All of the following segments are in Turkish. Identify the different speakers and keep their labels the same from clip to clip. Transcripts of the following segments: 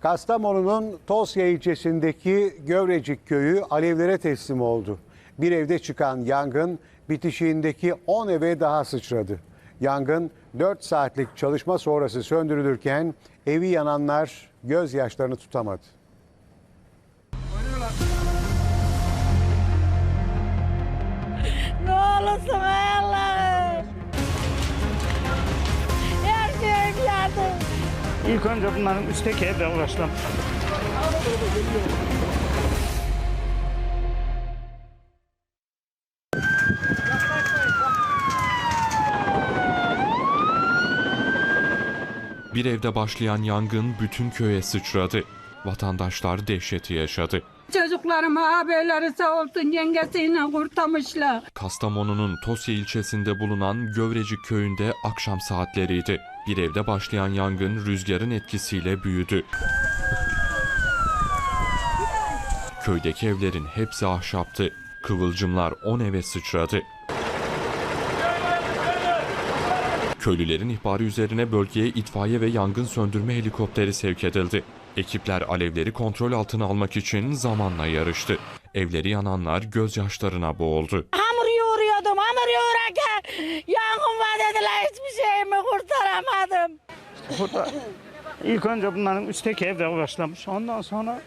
Speaker 1: Kastamonu'nun Tosya ilçesindeki Gövrecik köyü alevlere teslim oldu. Bir evde çıkan yangın bitişiğindeki 10 eve daha sıçradı. Yangın 4 saatlik çalışma sonrası söndürülürken evi yananlar gözyaşlarını tutamadı.
Speaker 2: Ne olursun
Speaker 3: İlk önce bunların üstteki evde uğraştım.
Speaker 4: Bir evde başlayan yangın bütün köye sıçradı. Vatandaşlar dehşeti yaşadı.
Speaker 2: Çocuklarıma haberleri sağ olsun yengesiyle kurtarmışlar.
Speaker 4: Kastamonu'nun Tosya ilçesinde bulunan Gövrecik köyünde akşam saatleriydi. Bir evde başlayan yangın rüzgarın etkisiyle büyüdü. Köydeki evlerin hepsi ahşaptı. Kıvılcımlar 10 eve sıçradı. Köylülerin ihbarı üzerine bölgeye itfaiye ve yangın söndürme helikopteri sevk edildi. Ekipler alevleri kontrol altına almak için zamanla yarıştı. Evleri yananlar gözyaşlarına boğuldu.
Speaker 2: Hamur yoğuruyordum hamur yoğurarken yangın var dediler hiçbir şeyimi kurtaramadım.
Speaker 3: Burada ilk önce bunların üstteki evde uğraşlamış. Ondan sonra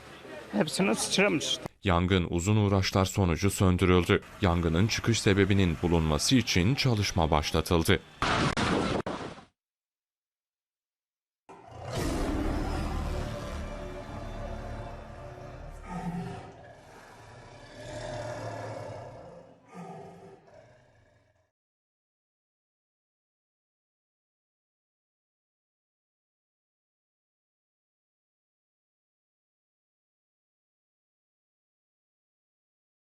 Speaker 3: hepsini sıçramış.
Speaker 4: Yangın uzun uğraşlar sonucu söndürüldü. Yangının çıkış sebebinin bulunması için çalışma başlatıldı.